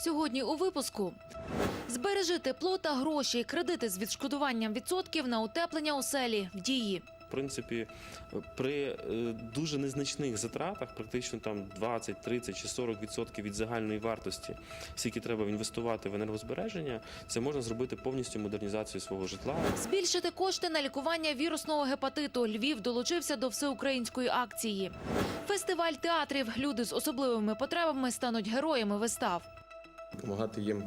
Сьогодні у випуску збережи тепло та гроші, кредити з відшкодуванням відсотків на утеплення оселі в дії. В принципі, при е, дуже незначних затратах, практично там 20, 30 чи 40 відсотків від загальної вартості, скільки треба інвестувати в енергозбереження, це можна зробити повністю модернізацію свого житла. Збільшити кошти на лікування вірусного гепатиту. Львів долучився до всеукраїнської акції. Фестиваль театрів. Люди з особливими потребами стануть героями вистав. Допомагати їм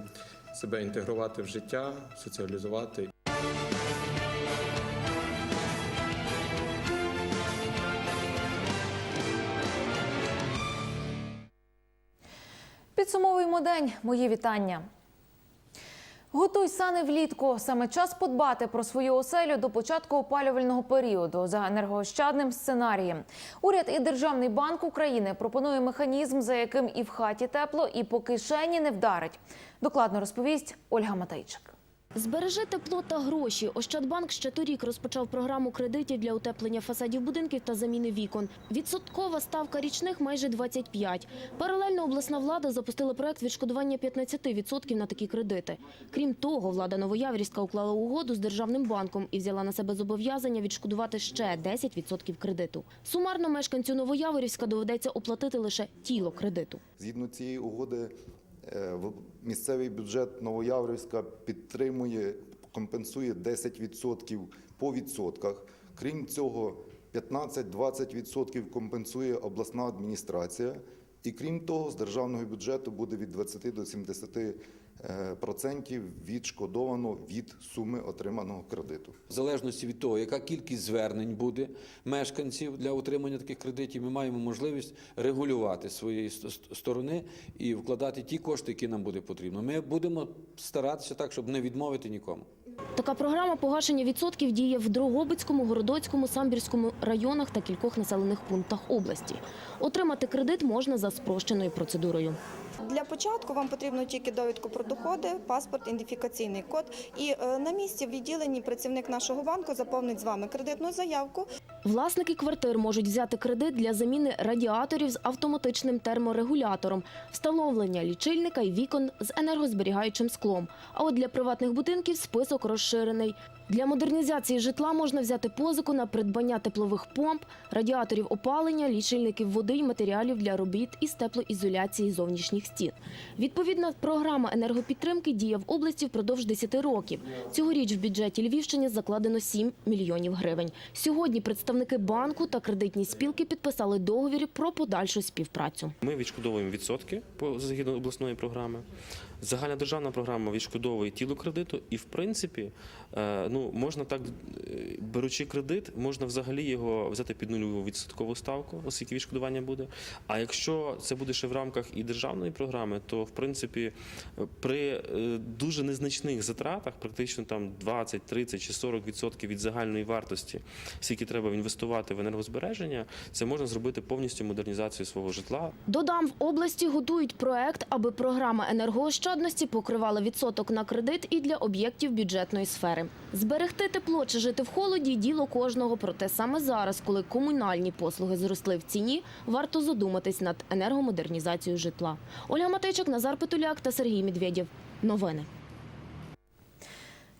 себе інтегрувати в життя, соціалізувати Підсумовуємо день. Мої вітання. Готуй сани влітку. Саме час подбати про свою оселю до початку опалювального періоду за енергоощадним сценарієм. Уряд і Державний банк України пропонує механізм, за яким і в хаті тепло, і по кишені не вдарить. Докладно розповість Ольга Матейчик. Збережи тепло та гроші. Ощадбанк ще торік розпочав програму кредитів для утеплення фасадів будинків та заміни вікон. Відсоткова ставка річних майже 25. Паралельно обласна влада запустила проект відшкодування 15% на такі кредити. Крім того, влада Новояворівська уклала угоду з державним банком і взяла на себе зобов'язання відшкодувати ще 10% кредиту. Сумарно мешканцю Новояворівська доведеться оплатити лише тіло кредиту. Згідно цієї угоди, місцевий бюджет Новояврівська підтримує, компенсує 10% по відсотках. Крім цього, 15-20% компенсує обласна адміністрація. І крім того, з державного бюджету буде від 20 до 70% е, процентів відшкодовано від суми отриманого кредиту. В залежності від того, яка кількість звернень буде мешканців для отримання таких кредитів, ми маємо можливість регулювати своєї ст- ст- сторони і вкладати ті кошти, які нам буде потрібно. Ми будемо старатися так, щоб не відмовити нікому. Така програма погашення відсотків діє в Дрогобицькому, Городоцькому, Самбірському районах та кількох населених пунктах області. Отримати кредит можна за спрощеною процедурою. Для початку вам потрібно тільки довідку про доходи, паспорт, ідентифікаційний код. І е, на місці в відділенні працівник нашого банку заповнить з вами кредитну заявку. Власники квартир можуть взяти кредит для заміни радіаторів з автоматичним терморегулятором, встановлення лічильника і вікон з енергозберігаючим склом. А от для приватних будинків список розширений. Для модернізації житла можна взяти позику на придбання теплових помп, радіаторів опалення, лічильників води і матеріалів для робіт із теплоізоляції зовнішніх стін. Відповідна програма енергопідтримки діє в області впродовж 10 років. Цьогоріч в бюджеті Львівщини закладено 7 мільйонів гривень. Сьогодні представники банку та кредитні спілки підписали договір про подальшу співпрацю. Ми відшкодовуємо відсотки по згідно обласної програми. Загальна державна програма відшкодовує тіло кредиту, і в принципі, е, ну можна так, е, беручи кредит, можна взагалі його взяти під нульову відсоткову ставку, оскільки відшкодування буде. А якщо це буде ще в рамках і державної програми, то в принципі при е, дуже незначних затратах, практично там 20, 30 чи 40 відсотків від загальної вартості, скільки треба інвестувати в енергозбереження, це можна зробити повністю модернізацію свого житла. Додам, в області готують проект, аби програма енергоощадності покривала відсоток на кредит і для об'єктів бюджетної сфери. Зберегти тепло чи жити в холоді – діло кожного. Проте саме зараз, коли комунальні послуги зросли в ціні, варто задуматись над енергомодернізацією житла. Ольга Матейчик, Назар Петуляк та Сергій Медведєв. Новини.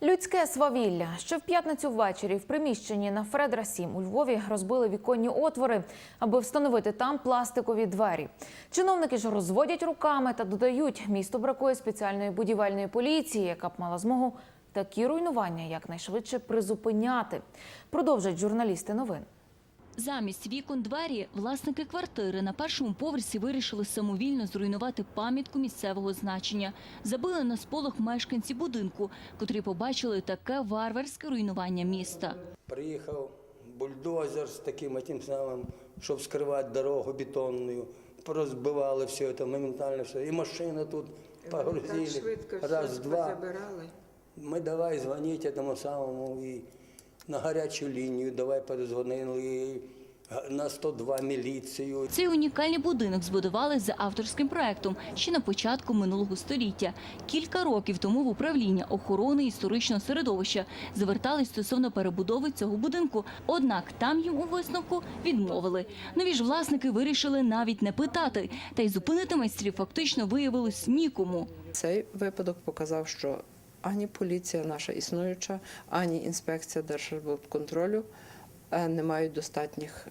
Людське свавілля. Ще в п'ятницю ввечері в приміщенні на Фредра 7 у Львові розбили віконні отвори, аби встановити там пластикові двері. Чиновники ж розводять руками та додають, місту бракує спеціальної будівельної поліції, яка б мала змогу такі руйнування якнайшвидше призупиняти. Продовжать журналісти новин. Замість вікон двері власники квартири на першому поверсі вирішили самовільно зруйнувати пам'ятку місцевого значення. Забили на сполох мешканці будинку, котрі побачили таке варварське руйнування міста. Приїхав бульдозер з таким тим самим, щоб скривати дорогу бетонною. Порозбивали все це, моментально все. І машини тут погрузили. Раз, два. Ми давай дзвонити тому самому і на гарячу лінію, давай перезвонили. І на 102 міліцію. Цей унікальний будинок збудували за авторським проектом ще на початку минулого століття. Кілька років тому в управління охорони історичного середовища звертались стосовно перебудови цього будинку. Однак там їм у висновку відмовили. Нові ж власники вирішили навіть не питати, та й зупинити майстрів фактично виявилось нікому. Цей випадок показав, що ані поліція наша існуюча, ані інспекція Держбудконтролю е, не мають достатніх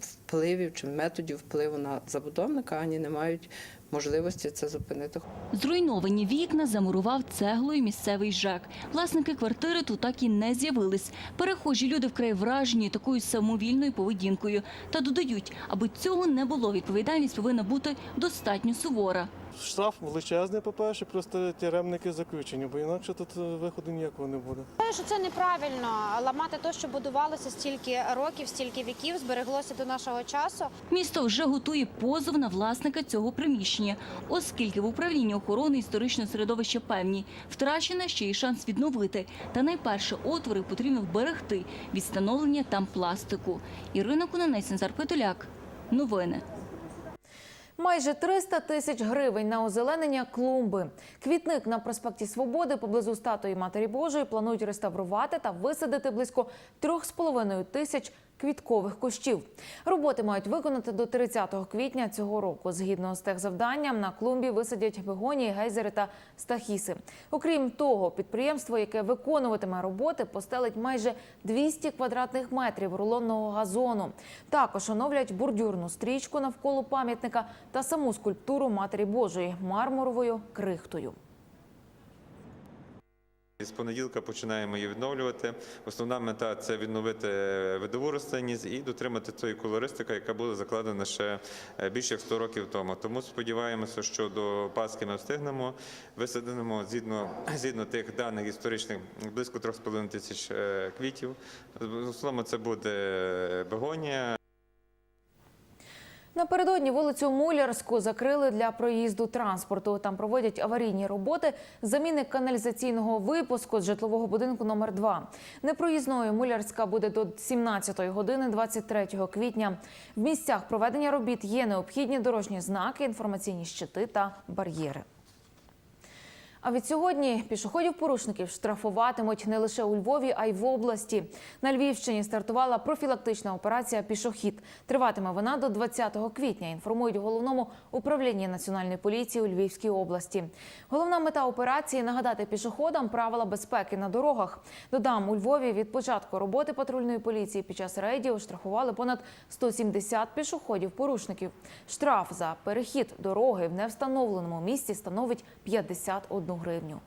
впливів чи методів впливу на забудовника, ані не мають можливості це зупинити. Зруйновані вікна замурував цеглою місцевий ЖЕК. Власники квартири тут так і не з'явились. Перехожі люди вкрай вражені такою самовільною поведінкою. Та додають, аби цього не було, відповідальність повинна бути достатньо сувора. Штраф величезний, по-перше, просто тяремники заключені, бо інакше тут е, виходу ніякого не буде. Вважаю, що це неправильно ламати те, що будувалося стільки років, стільки віків, збереглося до нашого часу. Місто вже готує позов на власника цього приміщення, оскільки в управлінні охорони історичного середовища певні втрачено ще й шанс відновити. Та найперше отвори потрібно вберегти від встановлення там пластику. Ірина Кунанець, Назар Петуляк. Новини. Майже 300 тисяч гривень на озеленення клумби. Квітник на проспекті Свободи поблизу статуї Матері Божої планують реставрувати та висадити близько 3,5 тисяч квіткових кущів. Роботи мають виконати до 30 квітня цього року. Згідно з техзавданням, на клумбі висадять бегонії, гейзери та стахіси. Окрім того, підприємство, яке виконуватиме роботи, постелить майже 200 квадратних метрів рулонного газону. Також оновлять бордюрну стрічку навколо пам'ятника та саму скульптуру Матері Божої мармуровою крихтою. З понеділка починаємо її відновлювати. Основна мета це відновити видову рослинність і дотримати тої колористики, яка була закладена ще е, більше як 100 років тому. Тому сподіваємося, що до Пасхи ми встигнемо. Висадимо згідно, згідно тих даних історичних близько 3,5 тисяч е, квітів. В основному це буде бегонія, Напередодні вулицю Мулярську закрили для проїзду транспорту. Там проводять аварійні роботи заміни каналізаційного випуску з житлового будинку номер 2 Непроїзною Мулярська буде до 17 години 23 квітня. В місцях проведення робіт є необхідні дорожні знаки, інформаційні щити та бар'єри. А від сьогодні пішоходів-порушників штрафуватимуть не лише у Львові, а й в області. На Львівщині стартувала профілактична операція Пішохід. Триватиме вона до 20 квітня. Інформують головному управлінні національної поліції у Львівській області. Головна мета операції нагадати пішоходам правила безпеки на дорогах. Додам у Львові від початку роботи патрульної поліції під час рейдів штрафували понад 170 пішоходів-порушників. Штраф за перехід дороги в невстановленому місці становить 51 гривню.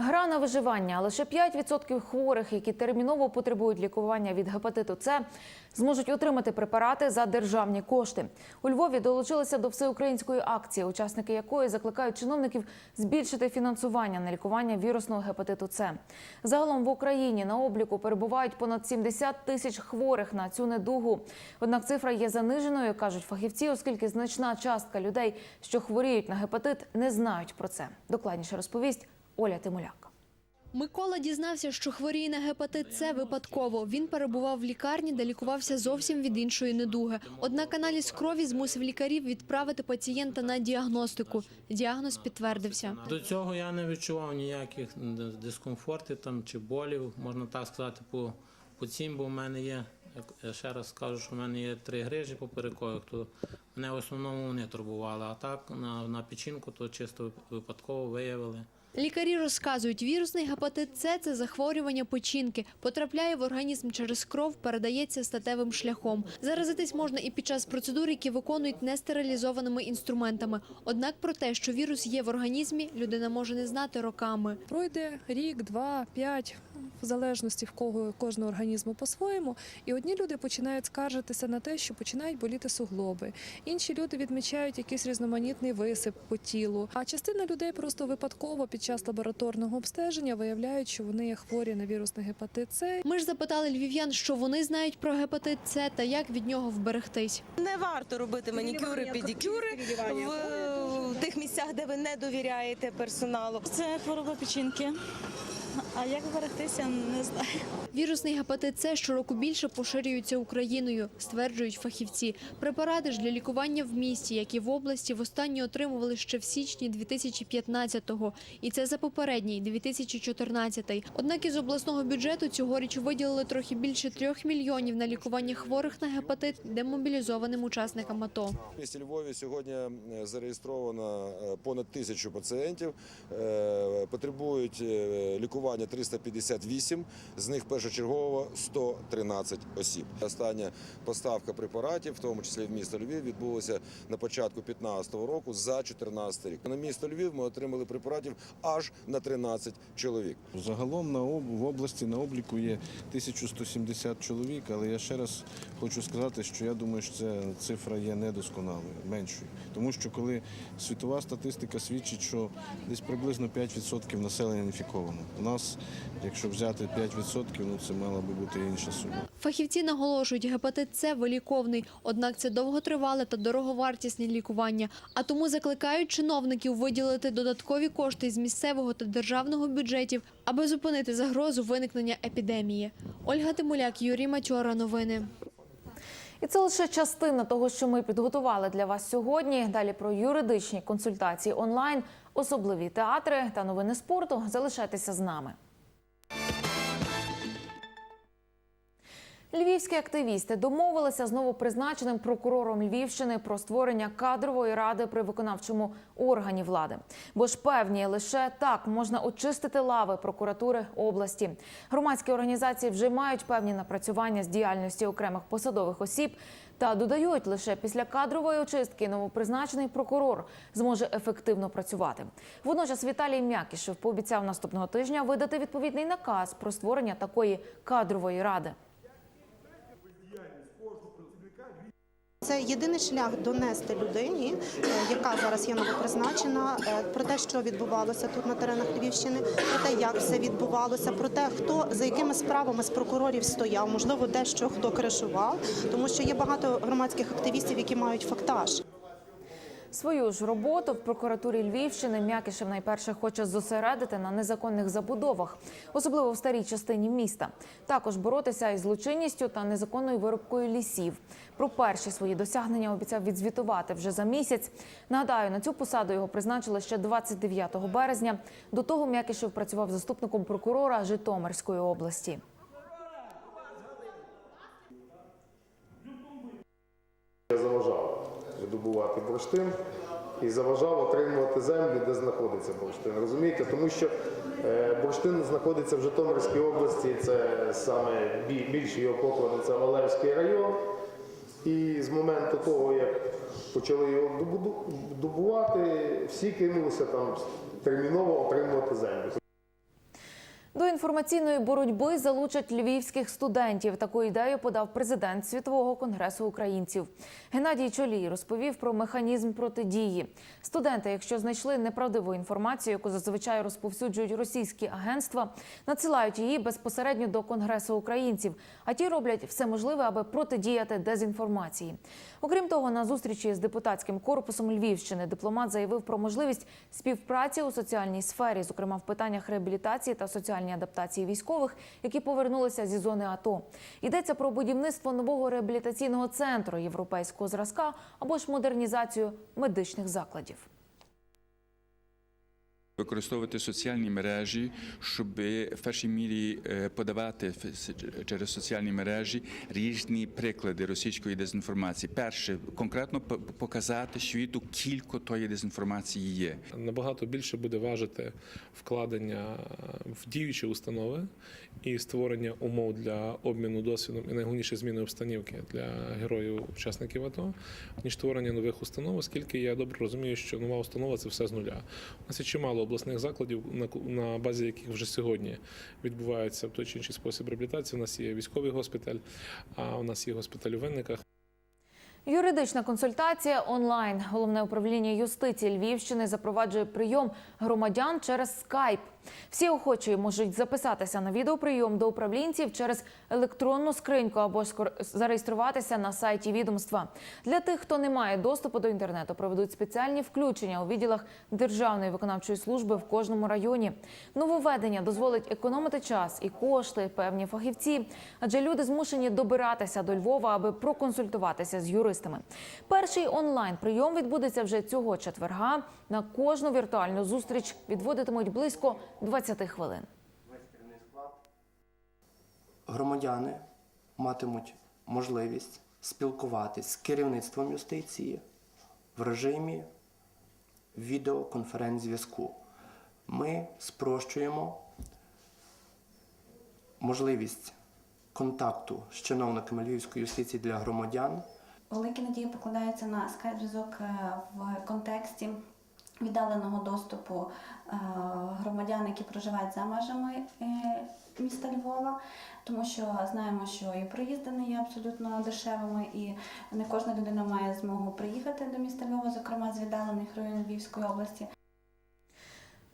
Гра на виживання. Лише 5% хворих, які терміново потребують лікування від гепатиту С, зможуть отримати препарати за державні кошти. У Львові долучилися до всеукраїнської акції, учасники якої закликають чиновників збільшити фінансування на лікування вірусного гепатиту С. Загалом в Україні на обліку перебувають понад 70 тисяч хворих на цю недугу. Однак цифра є заниженою, кажуть фахівці, оскільки значна частка людей, що хворіють на гепатит, не знають про це. Докладніше розповість Оля Тимуляк. Микола дізнався, що хворіє на гепатит С випадково. Він перебував в лікарні, де лікувався зовсім від іншої недуги. Однак аналіз крові змусив лікарів відправити пацієнта на діагностику. Діагноз підтвердився. До цього я не відчував ніяких дискомфортів там чи болів, можна так сказати, по, по цім, бо в мене є, як я ще раз скажу, що в мене є три грижі поперекових, то мене в основному вони турбували. А так на, на печінку то чисто випадково виявили. Лікарі розказують, вірусний гепатит С – це захворювання печінки. Потрапляє в організм через кров, передається статевим шляхом. Заразитись можна і під час процедур, які виконують нестерилізованими інструментами. Однак про те, що вірус є в організмі, людина може не знати роками. Пройде рік, два, п'ять, в залежності в кого кожного організму по-своєму. І одні люди починають скаржитися на те, що починають боліти суглоби. Інші люди відмічають якийсь різноманітний висип по тілу. А частина людей просто випадково під час лабораторного обстеження виявляють, що вони є хворі на вірусний гепатит С. Ми ж запитали львів'ян, що вони знають про гепатит С та як від нього вберегтись. Не варто робити манікюри, педикюри в, в тих місцях, де ви не довіряєте персоналу. Це хвороба печінки. А як берегтися, не знаю. Вірусний гепатит С щороку більше поширюється Україною, стверджують фахівці. Препарати ж для лікування в місті, як і в області, востаннє отримували ще в січні 2015-го. І це за попередній 2014-й. Однак із обласного бюджету цьогоріч виділили трохи більше трьох мільйонів на лікування хворих на гепатит демобілізованим учасникам АТО. В місті Львові сьогодні зареєстровано е, понад тисячу пацієнтів. Е, Потребують е, лікування 358, з них першочергово 113 осіб. Остання поставка препаратів, в тому числі в місто Львів, відбулася на початку 2015 року за 2014 рік. На місто Львів ми отримали препаратів аж на 13 чоловік. Загалом на в області на обліку є 1170 чоловік, але я ще раз хочу сказати, що я думаю, що ця цифра є недосконалою, меншою. Тому що коли світова статистика свідчить, що десь приблизно 5% населення інфіковано. Нас, якщо взяти 5%, ну це мала би бути інша сума. Фахівці наголошують, гепатит С виліковний, однак це довготривале та дороговартісне лікування. А тому закликають чиновників виділити додаткові кошти з місцевого та державного бюджетів, аби зупинити загрозу виникнення епідемії. Ольга Тимуляк, Юрій Матьора. Новини. І це лише частина того, що ми підготували для вас сьогодні. Далі про юридичні консультації онлайн, особливі театри та новини спорту. Залишайтеся з нами. Львівські активісти домовилися з новопризначеним прокурором Львівщини про створення кадрової ради при виконавчому органі влади. Бо ж певні лише так можна очистити лави прокуратури області. Громадські організації вже мають певні напрацювання з діяльності окремих посадових осіб. Та додають, лише після кадрової очистки новопризначений прокурор зможе ефективно працювати. Водночас Віталій М'якішев пообіцяв наступного тижня видати відповідний наказ про створення такої кадрової ради. Це єдиний шлях донести людині, е, яка зараз є новопризначена, е, про те, що відбувалося тут на теренах Львівщини, про те, як все відбувалося, про те, хто за якими справами з прокурорів стояв, можливо, дещо хто кришував, тому що є багато громадських активістів, які мають фактаж. Свою ж роботу в прокуратурі Львівщини М'якішев найперше хоче зосередити на незаконних забудовах, особливо в старій частині міста. Також боротися із злочинністю та незаконною виробкою лісів. Про перші свої досягнення обіцяв відзвітувати вже за місяць. Нагадаю, на цю посаду його призначили ще 29 березня. До того М'якішев працював заступником прокурора Житомирської області. заважав видобувати бурштин і заважав отримувати землю, де знаходиться бурштин. Розумієте? Тому що е, бурштин знаходиться в Житомирській області, це саме бі- його поклад, це Валерський район. І з моменту того, як почали його добувати, всі кинулися там терміново отримувати землю. До інформаційної боротьби залучать львівських студентів. Таку ідею подав президент Світового конгресу українців. Геннадій Чолій розповів про механізм протидії. Студенти, якщо знайшли неправдиву інформацію, яку зазвичай розповсюджують російські агентства, надсилають її безпосередньо до конгресу українців. А ті роблять все можливе, аби протидіяти дезінформації. Окрім того, на зустрічі з депутатським корпусом Львівщини дипломат заявив про можливість співпраці у соціальній сфері, зокрема в питаннях реабілітації та соціальної адаптації військових, які повернулися зі зони АТО. Йдеться про будівництво нового реабілітаційного центру європейського зразка або ж модернізацію медичних закладів. Використовувати соціальні мережі, щоб в першій мірі е, подавати через соціальні мережі різні приклади російської дезінформації. Перше, конкретно показати світу, кілько тої дезінформації є. Набагато більше буде важити вкладення в діючі установи і створення умов для обміну досвідом і найголовніше зміни обстанівки для героїв учасників АТО, ніж створення нових установ, оскільки я добре розумію, що нова установа це все з нуля. У нас є чимало обласних закладів, на базі яких вже сьогодні відбувається в той чи інший спосіб реабілітації. У нас є військовий госпіталь, а у нас є госпіталь у Винниках. Юридична консультація онлайн. Головне управління юстиції Львівщини запроваджує прийом громадян через скайп. Всі охочі можуть записатися на відеоприйом до управлінців через електронну скриньку або зареєструватися на сайті відомства. Для тих, хто не має доступу до інтернету, проведуть спеціальні включення у відділах Державної виконавчої служби в кожному районі. Нововведення дозволить економити час і кошти певні фахівці, адже люди змушені добиратися до Львова, аби проконсультуватися з юристами. Перший онлайн прийом відбудеться вже цього четверга. На кожну віртуальну зустріч відводитимуть близько 20 хвилин. громадяни матимуть можливість спілкуватись з керівництвом юстиції в режимі відеоконференц-зв'язку. Ми спрощуємо можливість контакту з чиновниками Львівської юстиції для громадян Великі надії покладаються на скайп-зв'язок е, в контексті віддаленого доступу е, громадян, які проживають за межами е, міста Львова, тому що знаємо, що і проїзди не є абсолютно дешевими, і не кожна людина має змогу приїхати до міста Львова, зокрема з віддалених районів Львівської області.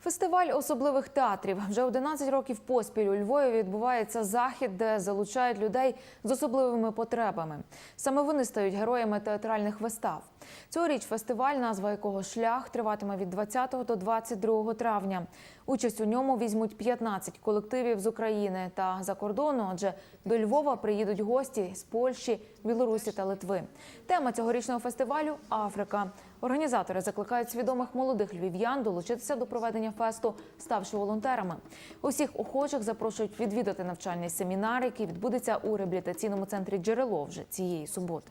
Фестиваль особливих театрів вже 11 років поспіль у Львові відбувається захід, де залучають людей з особливими потребами. Саме вони стають героями театральних вистав. Цьогоріч фестиваль, назва якого шлях триватиме від 20 до 22 травня. Участь у ньому візьмуть 15 колективів з України та за кордону, адже до Львова приїдуть гості з Польщі, Білорусі та Литви. Тема цьогорічного фестивалю Африка. Організатори закликають свідомих молодих львів'ян долучитися до проведення фесту, ставши волонтерами. Усіх охочих запрошують відвідати навчальний семінар, який відбудеться у реабілітаційному центрі джерело вже цієї суботи.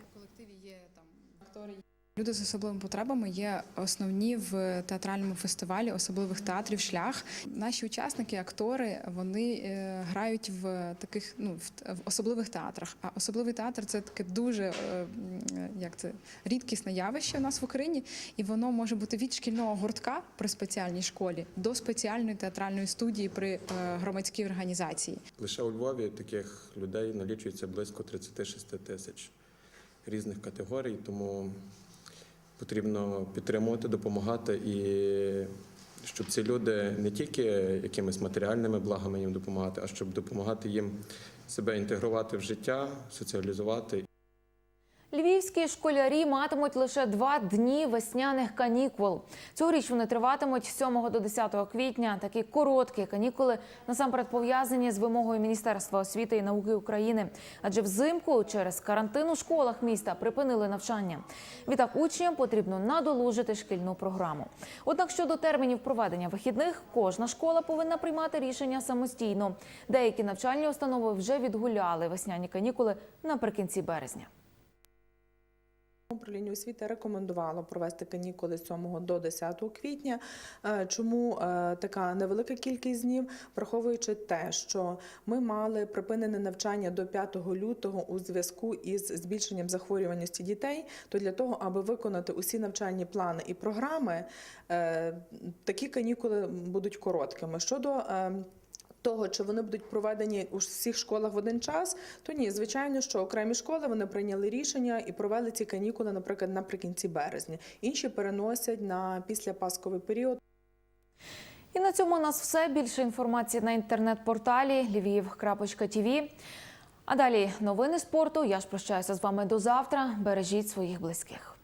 Люди з особливими потребами є основні в театральному фестивалі особливих театрів шлях. Наші учасники, актори, вони е, грають в таких ну в, особливих театрах. А особливий театр це таке дуже е, як це рідкісне явище у нас в Україні, і воно може бути від шкільного гуртка при спеціальній школі до спеціальної театральної студії при е, громадській організації. Лише у Львові таких людей налічується близько 36 тисяч різних категорій, тому потрібно підтримувати, допомагати і щоб ці люди не тільки якимись матеріальними благами їм допомагати, а щоб допомагати їм себе інтегрувати в життя, соціалізувати. Львівські школярі матимуть лише два дні весняних канікул. Цьогоріч вони триватимуть з 7 до 10 квітня. Такі короткі канікули насамперед пов'язані з вимогою Міністерства освіти і науки України. Адже взимку через карантин у школах міста припинили навчання. Відтак учням потрібно надолужити шкільну програму. Однак щодо термінів проведення вихідних, кожна школа повинна приймати рішення самостійно. Деякі навчальні установи вже відгуляли весняні канікули наприкінці березня. Управління освіти рекомендувало провести канікули з 7 до 10 квітня. Е, Чому е, така невелика кількість днів, враховуючи те, що ми мали припинене навчання до 5 лютого у зв'язку із збільшенням захворюваності дітей, то для того, аби виконати усі навчальні плани і програми, е, такі канікули будуть короткими. Щодо того, чи вони будуть проведені у всіх школах в один час, то ні, звичайно, що окремі школи вони прийняли рішення і провели ці канікули, наприклад, наприкінці березня. Інші переносять на післяпасковий період. І на цьому у нас все. Більше інформації на інтернет-порталі lviv.tv. А далі новини спорту. Я ж прощаюся з вами до завтра. Бережіть своїх близьких.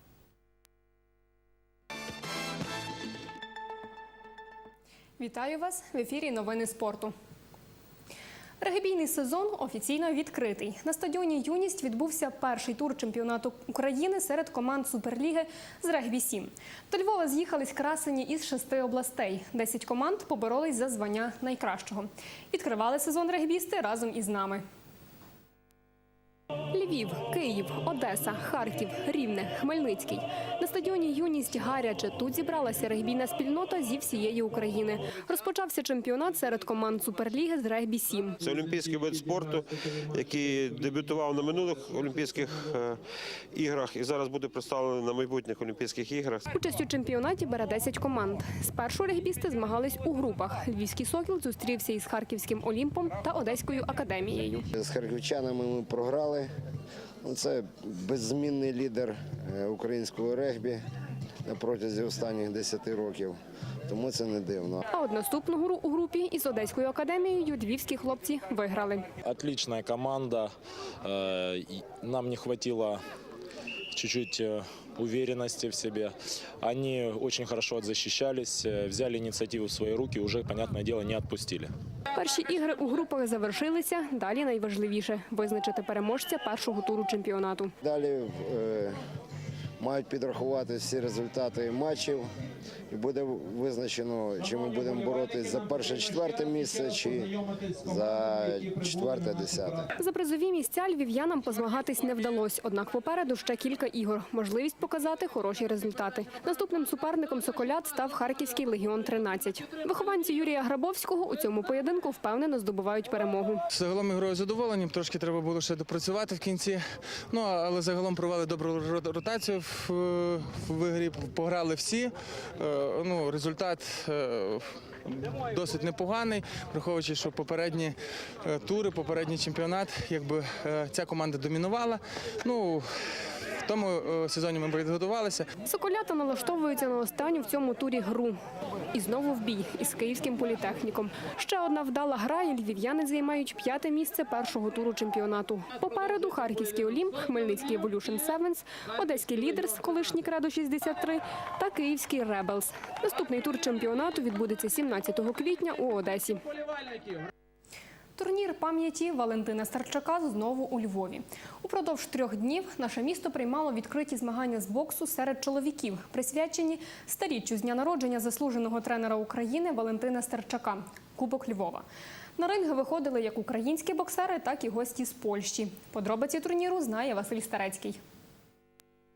Вітаю вас в ефірі Новини спорту. Регбійний сезон офіційно відкритий. На стадіоні Юність відбувся перший тур чемпіонату України серед команд Суперліги з регбі 7 До Львова з'їхались красені із шести областей. Десять команд поборолись за звання найкращого. Відкривали сезон регбісти разом із нами. Львів, Київ, Одеса, Харків, Рівне, Хмельницький. На стадіоні Юність гаряче. Тут зібралася регбійна спільнота зі всієї України. Розпочався чемпіонат серед команд Суперліги з регбі 7 Це олімпійський вид спорту, який дебютував на минулих Олімпійських е, іграх і зараз буде представлений на майбутніх Олімпійських іграх. Участь у чемпіонаті бере 10 команд. Спершу регбісти змагались у групах. Львівський сокіл зустрівся із харківським Олімпом та Одеською академією. З харківчанами ми програли. Ну, Це беззмінний лідер е, українського регбі. протягом останніх 10 років. Тому це не дивно. А от наступну гру у групі із Одеською академією львівські хлопці виграли. Отлічна команда. Э, Нам не хватило чуть-чуть э, уверенности в себе. Они очень хорошо отзащищались, э, взяли инициативу в свои руки, уже, понятное дело, не отпустили. Перші ігри у групах завершилися. Далі найважливіше визначити переможця першого туру чемпіонату. Далі е, мають підрахувати всі результати матчів і буде визначено, чи ми будемо боротись за перше четверте місце, чи за четверте десяте. За призові місця львів'янам позмагатись не вдалося. Однак попереду ще кілька ігор. Можливість показати хороші результати. Наступним суперником Соколят став Харківський легіон 13. Вихованці Юрія Грабовського у цьому поєдинку впевнено здобувають перемогу. Загалом ігрою задоволені, трошки треба було ще допрацювати в кінці. Ну але загалом провели добру ро- ротацію в, в ігрі, пограли всі. Е, Ну, результат е, досить непоганий, враховуючи, що попередні е, тури, попередній чемпіонат, якби ця команда домінувала. Ну тому е, сезоні ми підготувалися. Соколята налаштовуються на останню в цьому турі гру. І знову в бій із київським політехніком. Ще одна вдала гра, і львів'яни займають п'яте місце першого туру чемпіонату. Попереду Харківський Олімп, Хмельницький Evolution Sevens, Одеський Лідерс, колишній Кредо 63 та Київський Ребелс. Наступний тур чемпіонату відбудеться 17 квітня у Одесі. Турнір пам'яті Валентина Старчака знову у Львові. Упродовж трьох днів наше місто приймало відкриті змагання з боксу серед чоловіків, присвячені старіччю з дня народження заслуженого тренера України Валентина Старчака Кубок Львова. На ринги виходили як українські боксери, так і гості з Польщі. Подробиці турніру знає Василь Старецький.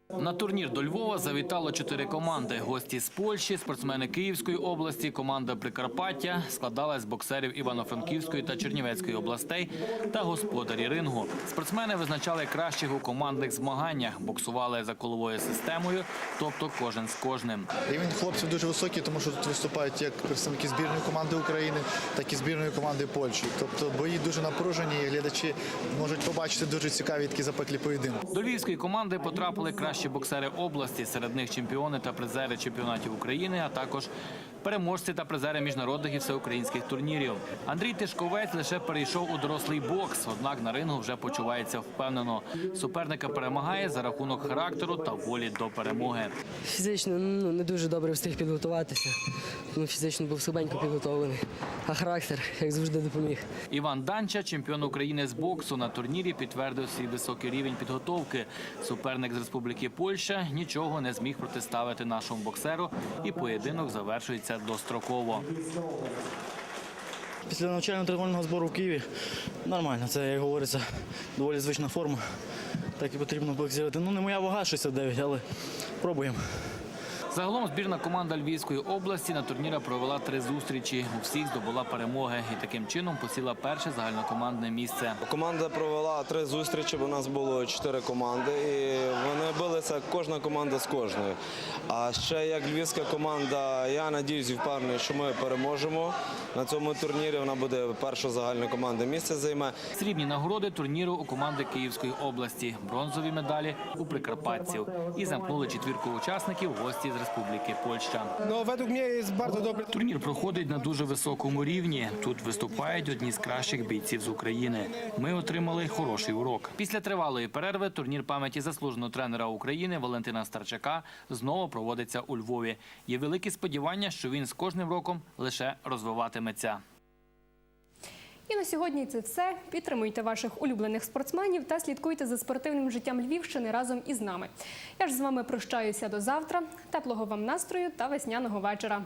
На турнір до Львова завітало чотири команди. Гості з Польщі, спортсмени Київської області, команда Прикарпаття складалась з боксерів Івано-Франківської та Чернівецької областей та господарі рингу. Спортсмени визначали кращих у командних змаганнях, боксували за коловою системою, тобто кожен з кожним. Рівень хлопців дуже високий, тому що тут виступають як представники збірної команди України, так і збірної команди Польщі. Тобто бої дуже напружені, і глядачі можуть побачити дуже цікаві такі запеклі поєдинки. До львівської команди потрапили кращі боксери області. Серед них чемпіони та призери чемпіонатів України, а також переможці та призери міжнародних і всеукраїнських турнірів. Андрій Тишковець лише перейшов у дорослий бокс, однак на рингу вже почувається впевнено. Суперника перемагає за рахунок характеру та волі до перемоги. Фізично ну, не дуже добре встиг підготуватися. Ну, фізично був слабенько підготовлений, а характер, як завжди, допоміг. Іван Данча, чемпіон України з боксу, на турнірі підтвердив свій високий рівень підготовки. Суперник з Республіки Польща нічого не зміг протиставити нашому боксеру, і поєдинок завершується достроково. Після навчально-тренувального збору в Києві нормально, це, як говориться, доволі звична форма. Так і потрібно боксувати. Ну, не моя вага 69, але пробуємо. Загалом збірна команда Львівської області на турнірі провела три зустрічі. У всіх здобула перемоги і таким чином посіла перше загальнокомандне місце. Команда провела три зустрічі, бо у нас було чотири команди, і вони билися кожна команда з кожною. А ще як львівська команда, я надіюсь і впевнений, що ми переможемо на цьому турнірі. Вона буде перше загальне командне місце займе. Срібні нагороди турніру у команди Київської області, бронзові медалі у прикарпатців. І замкнули четвірку учасників гості з Республіки Польща. Jest. Турнір проходить на дуже високому рівні. Тут виступають одні з кращих бійців з України. Ми отримали хороший урок. Після тривалої перерви турнір пам'яті заслуженого тренера України Валентина Старчака знову проводиться у Львові. Є великі сподівання, що він з кожним роком лише розвиватиметься. І на сьогодні це все. Підтримуйте ваших улюблених спортсменів та слідкуйте за спортивним життям Львівщини разом із нами. Я ж з вами прощаюся до завтра. Теплого вам настрою та весняного вечора.